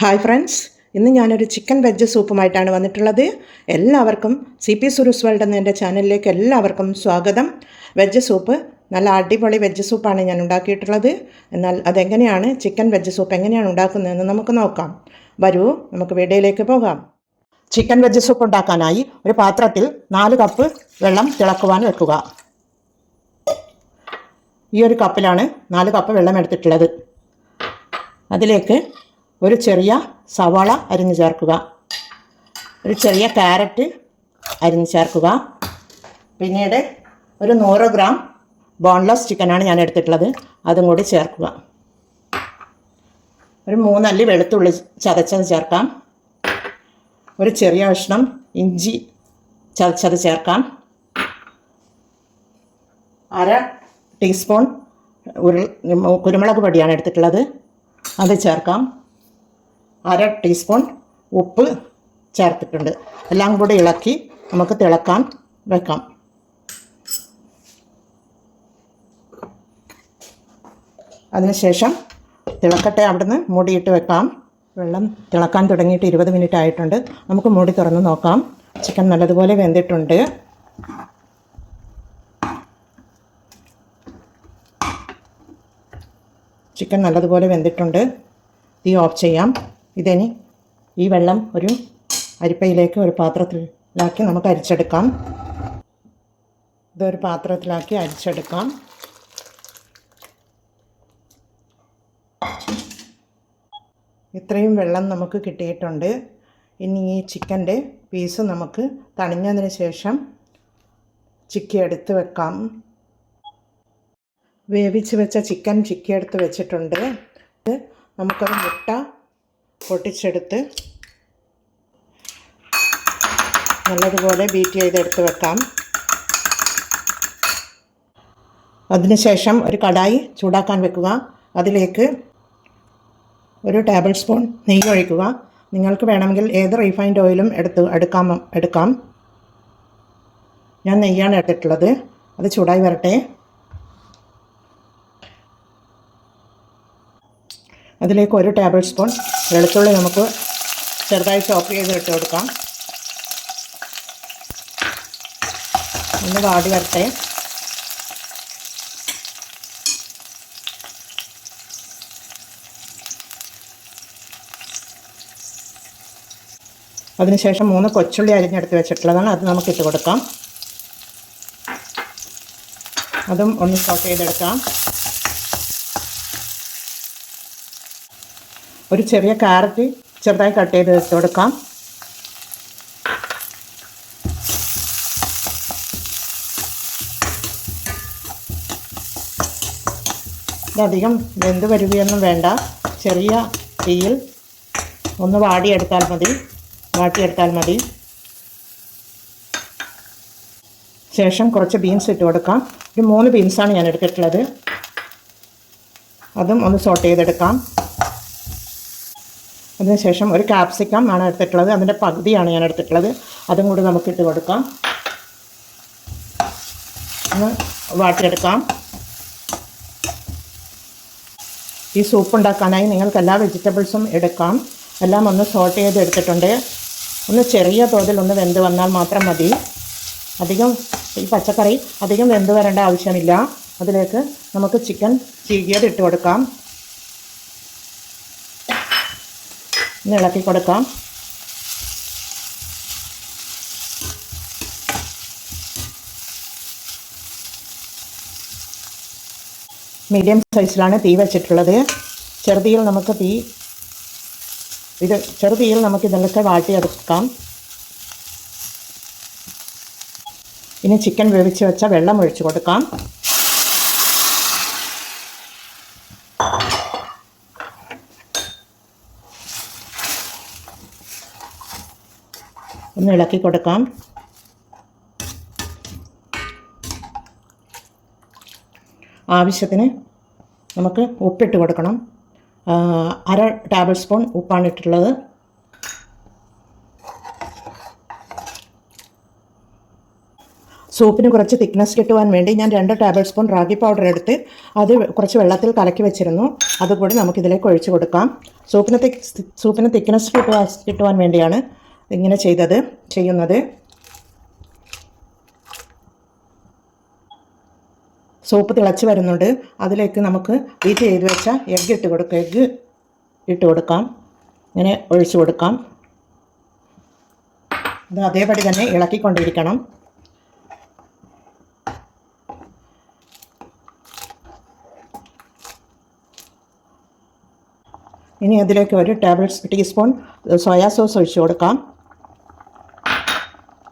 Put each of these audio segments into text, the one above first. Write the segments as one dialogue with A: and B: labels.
A: Hi friends ഇന്ന് ഞാനൊരു chicken veg സൂപ്പുമായിട്ടാണ് വന്നിട്ടുള്ളത്. എല്ലാവർക്കും സി പി സുരസ് വേൾഡ് എന്ന എന്റെ ചാനലിലേക്ക് എല്ലാവർക്കും സ്വാഗതം. വെജ് സൂപ്പ് നല്ല അടിപൊളി വെജ് സൂപ്പാണ് ഞാൻ ഉണ്ടാക്കിയിട്ടുള്ളത്. എന്നാൽ അതെങ്ങനെയാണ് ചിക്കൻ വെജ് സൂപ്പ് എങ്ങനെയാണ് ഉണ്ടാക്കുന്നതെന്ന് നമുക്ക് നോക്കാം. വരൂ നമുക്ക് വീഡിയോയിലേക്ക് പോകാം. ചിക്കൻ വെജ് സൂപ്പ് ഉണ്ടാക്കാനായി ഒരു പാത്രത്തിൽ നാല് കപ്പ് വെള്ളം തിളക്കുവാൻ വെക്കുക. ഈ ഒരു കപ്പിലാണ് നാല് കപ്പ് വെള്ളം എടുത്തിട്ടുള്ളത്. അതിലേക്ക് ഒരു ചെറിയ സവാള അരിഞ്ഞു ചേർക്കുക. ഒരു ചെറിയ ക്യാരറ്റ് അരിഞ്ഞു ചേർക്കുക. പിന്നീട് ഒരു നൂറ് ഗ്രാം ബോൺലെസ് ചിക്കനാണ് ഞാൻ എടുത്തിട്ടുള്ളത്. അതും കൂടി ചേർക്കുക. ഒരു മൂന്നല്ലി വെളുത്തുള്ളി ചതച്ചത് ചേർക്കാം. ഒരു ചെറിയ കഷ്ണം ഇഞ്ചി ചതച്ചത് ചേർക്കാം. അര ടീസ്പൂൺ ഉരുൾ കുരുമുളക് പൊടിയാണ് എടുത്തിട്ടുള്ളത്. അത് ചേർക്കാം. അര ടീസ്പൂൺ ഉപ്പ് ചേർത്തിട്ടുണ്ട്. എല്ലാം കൂടി ഇളക്കി നമുക്ക് തിളക്കാൻ വെക്കാം. അതിനുശേഷം തിളക്കട്ടെ അവിടുന്ന് മൂടിയിട്ട് വെക്കാം. വെള്ളം തിളക്കാൻ തുടങ്ങിയിട്ട് ഇരുപത് മിനിറ്റ് ആയിട്ടുണ്ട്. നമുക്ക് മൂടി തുറന്ന് നോക്കാം. ചിക്കൻ നല്ലതുപോലെ വെന്തിട്ടുണ്ട്. ചിക്കൻ നല്ലതുപോലെ വെന്തിട്ടുണ്ട്. തീ ഓഫ് ചെയ്യാം. ഇതിനി ഈ വെള്ളം ഒരു അരിപ്പയിലേക്ക് ഒരു പാത്രത്തിലാക്കി നമുക്ക് അരിച്ചെടുക്കാം. ഇതൊരു പാത്രത്തിലാക്കി അരിച്ചെടുക്കാം. ഇത്രയും വെള്ളം നമുക്ക് കിട്ടിയിട്ടുണ്ട്. ഇനി ഈ ചിക്കന്റെ പീസ് നമുക്ക് തണിഞ്ഞതിന് ശേഷം ചിക്കി എടുത്ത് വെക്കാം. വേവിച്ച് വെച്ച ചിക്കൻ ചിക്കി എടുത്ത് വെച്ചിട്ടുണ്ട് നമുക്കൊരു മുട്ട പൊട്ടിച്ചെടുത്ത് നല്ലതുപോലെ ബീറ്റ് ചെയ്തെടുത്ത് വെക്കാം. അതിനുശേഷം ഒരു കടായി ചൂടാക്കാൻ വെക്കുക. അതിലേക്ക് ഒരു ടേബിൾ സ്പൂൺ നെയ്യ് ഒഴിക്കുക. നിങ്ങൾക്ക് വേണമെങ്കിൽ ഏത് റീഫൈൻഡ് ഓയിലും എടുത്ത് എടുക്കാം എടുക്കാം. ഞാൻ നെയ്യാണ് എടുത്തിട്ടുള്ളത്. അത് ചൂടായി വരട്ടെ. അതിലേക്ക് ഒരു ടേബിൾ സ്പൂൺ വെളുത്തുള്ളി നമുക്ക് ചെറുതായി ചോപ്പ് ചെയ്ത് ഇട്ട് കൊടുക്കാം. ഒന്ന് വാടി വരട്ടെ. അതിനുശേഷം മൂന്ന് കൊച്ചുള്ളി അരിഞ്ഞെടുത്ത് വെച്ചിട്ടുള്ളതാണ്. അത് നമുക്കിട്ട് കൊടുക്കാം. അതും ഒന്ന് സോട്ട് ചെയ്തെടുക്കാം. ഒരു ചെറിയ കാരറ്റ് ചെറുതായി കട്ട് ചെയ്ത് വെച്ച് കൊടുക്കാം ഇതധികം വെന്ത് വരികയൊന്നും വേണ്ട. ചെറിയ തീയിൽ ഒന്ന് വാടിയെടുത്താൽ മതി. വാട്ടിയെടുത്താൽ മതി. ശേഷം കുറച്ച് ബീൻസ് ഇട്ട് കൊടുക്കാം. ഒരു മൂന്ന് ബീൻസാണ് ഞാൻ എടുത്തിട്ടുള്ളത്. അതും ഒന്ന് സോട്ട് ചെയ്തെടുക്കാം. അതിനുശേഷം ഒരു കാപ്സിക്കം ആണ് എടുത്തിട്ടുള്ളത്. അതിന്റെ പകുതിയാണ് ഞാൻ എടുത്തിട്ടുള്ളത്. അതും കൂടി നമുക്ക് ഇട്ട് കൊടുക്കാം. ഒന്ന് വാട്ടിയെടുക്കാം. ഈ സൂപ്പ് ഉണ്ടാക്കാനായി നിങ്ങൾക്ക് എല്ലാ വെജിറ്റബിൾസും എടുക്കാം. എല്ലാം ഒന്ന് സോട്ട് ചെയ്ത് എടുത്തിട്ടുണ്ട്. ഒന്ന് ചെറിയ തോതിൽ ഒന്ന് വെന്ത് വന്നാൽ മാത്രം മതി. അധികം ഈ പച്ചക്കറി അധികം വെന്ത് വരേണ്ട ആവശ്യമില്ല. അതിലേക്ക് നമുക്ക് ചിക്കൻ ചീകിയത് ഇട്ട് കൊടുക്കാം. ഒന്ന് ഇളക്കി കൊടുക്കാം. മീഡിയം സൈസിലാണ് തീ വെച്ചിട്ടുള്ളത്. ചെറുതീയിൽ നമുക്ക് തീ ഇത് ചെറുതീയിൽ നമുക്ക് ഇതിലൊക്കെ വാട്ടിയെടുക്കാം. ഇനി ചിക്കൻ വേവിച്ച് വെച്ച വെള്ളം ഒഴിച്ചു കൊടുക്കാം. ഒന്ന് ഇളക്കി കൊടുക്കാം. ആവശ്യത്തിന് നമുക്ക് ഉപ്പിട്ട് കൊടുക്കണം. അര ടേബിൾ സ്പൂൺ ഉപ്പാണ് ഇട്ടിട്ടുള്ളത്. സൂപ്പിന് കുറച്ച് തിക്നെസ് കിട്ടുവാൻ വേണ്ടി ഞാൻ രണ്ട് ടേബിൾ സ്പൂൺ റാഗി പൗഡർ എടുത്ത് അത് കുറച്ച് വെള്ളത്തിൽ കലക്കി വെച്ചിരുന്നു. അതുകൂടി നമുക്കിതിലേക്ക് ഒഴിച്ചു കൊടുക്കാം. സൂപ്പിന് തിക് സൂപ്പിന് തിക്നെസ് കിട്ടുവാൻ കിട്ടുവാൻ വേണ്ടിയാണ് ഇങ്ങനെ ചെയ്തത് ചെയ്യുന്നത്. സൂപ്പ് തിളച്ച് വരുന്നുണ്ട്. അതിലേക്ക് നമുക്ക് ബീറ്റ് ചെയ്ത് വെച്ച എഗ്ഗ് ഇട്ട് കൊടുക്കുക എഗ്ഗ് ഇട്ട് കൊടുക്കാം. ഇങ്ങനെ ഒഴിച്ചു കൊടുക്കാം. ഇത് അതേപടി തന്നെ ഇളക്കിക്കൊണ്ടിരിക്കണം. ഇനി അതിലേക്ക് ഒരു ടേബിൾ ടീസ്പൂൺ സോയാ സോസ് ഒഴിച്ചു കൊടുക്കാം.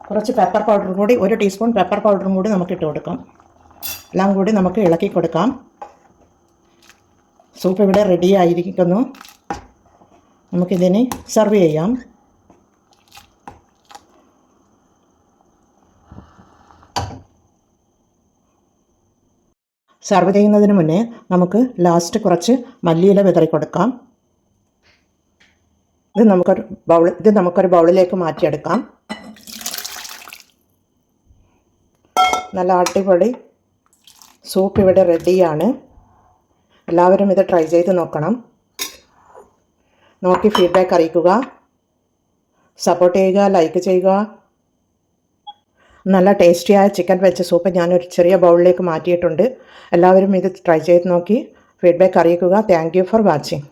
A: കുറച്ച് പെപ്പർ പൗഡറും കൂടി ഒരു ടീസ്പൂൺ പെപ്പർ പൗഡറും കൂടി നമുക്ക് ഇട്ട് കൊടുക്കാം. എല്ലാം കൂടി നമുക്ക് ഇളക്കി കൊടുക്കാം. സൂപ്പ് ഇവിടെ റെഡി ആയിരിക്കുന്നു. നമുക്കിതിനെ സെർവ് ചെയ്യാം. സെർവ് ചെയ്യുന്നതിന് മുന്നേ നമുക്ക് ലാസ്റ്റ് കുറച്ച് മല്ലിയില വിതറി കൊടുക്കാം. ഇത് നമുക്കൊരു ബൗൾ ഇത് നമുക്കൊരു ബൗളിലേക്ക് മാറ്റിയെടുക്കാം. നല്ല അടിപൊളി സൂപ്പ് ഇവിടെ റെഡിയാണ്. എല്ലാവരും ഇത് ട്രൈ ചെയ്ത് നോക്കണം. നോക്കി ഫീഡ്ബാക്ക് അറിയിക്കുക. സപ്പോർട്ട് ചെയ്യുക ലൈക്ക് ചെയ്യുക. നല്ല ടേസ്റ്റിയായ ചിക്കൻ വെച്ച സൂപ്പ് ഞാനൊരു ചെറിയ ബൗളിലേക്ക് മാറ്റിയിട്ടുണ്ട്. എല്ലാവരും ഇത് ട്രൈ ചെയ്ത് നോക്കി. ഫീഡ്ബാക്ക് അറിയിക്കുക. Thank for watching